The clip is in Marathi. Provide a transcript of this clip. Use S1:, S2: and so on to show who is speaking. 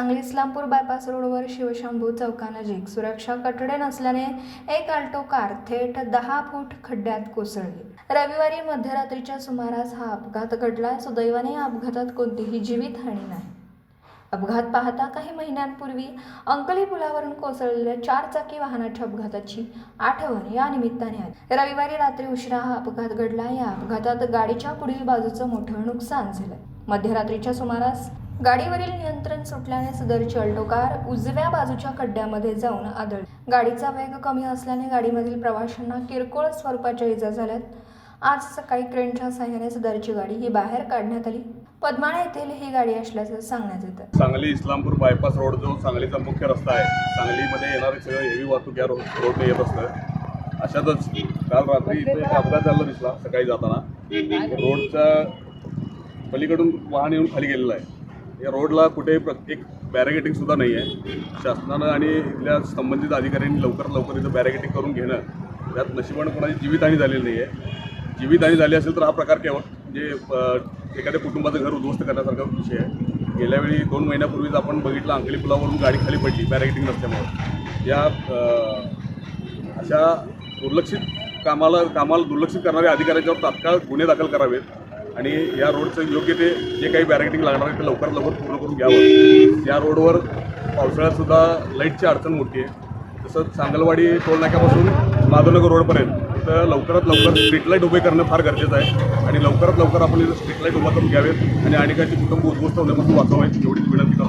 S1: सांगली इस्लामपूर बायपास रोडवर शिवशंभू चौकानजीक सुरक्षा कठडे नसल्याने एक अल्टो कार थेट दहा फूट खड्ड्यात कोसळली. रविवारी मध्यरात्रीच्या सुमारास हा अपघात घडला. सुदैवाने या अपघातात कोणतीही जीवितहानी नाही. अपघात पाहता काही महिन्यांपूर्वी अंकली पुलावरून कोसळलेल्या चार चाकी वाहनाच्या अपघाताची आठवण या निमित्ताने आली. रविवारी रात्री उशिरा हा अपघात घडला. या अपघातात गाडीच्या पुढील बाजूचं मोठं नुकसान झालं. मध्यरात्रीच्या सुमारास गाडीवरील नियंत्रण सुटल्याने सदरची अल्टो कार उजव्या बाजूच्या खड्ड्यामध्ये जाऊन आदळली. गाडीचा वेग कमी असल्याने गाडीमधील प्रवाशांना किरकोळ स्वरूपाच्या इजा झाल्यात. आज सकाळी क्रेनच्या सहाय्याने सदरची गाडी ही बाहेर काढण्यात आली. पद्माळा येथील ही गाडी असल्याचं सांगण्यात येतं.
S2: सांगली इस्लामपूर बायपास रोड जो सांगलीचा मुख्य रस्ता आहे सांगलीमध्ये येणारे सगळं हेवी वाहतूक या रोडने येत असतं. अशातच काल रात्री इथे अपघात झाला दिसला सकाळी जाताना. रोडच्या पलीकडून वाहन येऊन खाली गेलेलं आहे. या रोडला कुठेही प्रत्येक बॅरिगेटिंग सुद्धा नाही आहे. शासनानं आणि इथल्या संबंधित अधिकाऱ्यांनी लवकरात लवकर इथं बॅरिगेटिंग करून घेणं त्यात नशिबानं कोणाची जीवितहानी झालेली नाही आहे जीवितहानी झाली असेल तर हा प्रकार केवळ म्हणजे एखाद्या कुटुंबाचं घर उद्ध्वस्त करण्यासारखा विषय आहे. गेल्यावेळी दोन महिन्यापूर्वीच आपण बघितलं अंकली पुलावरून गाडी खाली पडली बॅरिगेटिंग नसल्यामुळं या अशा दुर्लक्षित कामाला कामाला दुर्लक्षित करणाऱ्या अधिकाऱ्यांच्यावर तात्काळ गुन्हे दाखल करावेत. आणि या रोडचं योग्य ते जे काही बॅरिकेटिंग लागणार आहे ते लवकरात लवकर पूर्ण करून घ्यावं. या रोडवर पावसाळ्यातसुद्धा लाईटची अडचण मोठी आहे. तसंच सांगलवाडी टोलनाक्यापासून माधवनगर रोडपर्यंत तर लवकरात लवकर स्ट्रीट लाइट उभे करणं फार गरजेचं आहे. आणि लवकरात लवकर आपण इथं स्ट्रीट लाइट उभा करून घ्यावेत आणि अनेकांची कुटुंब उद्ध्वस्त होण्यापासून वाचवावेत एवढीच विनंती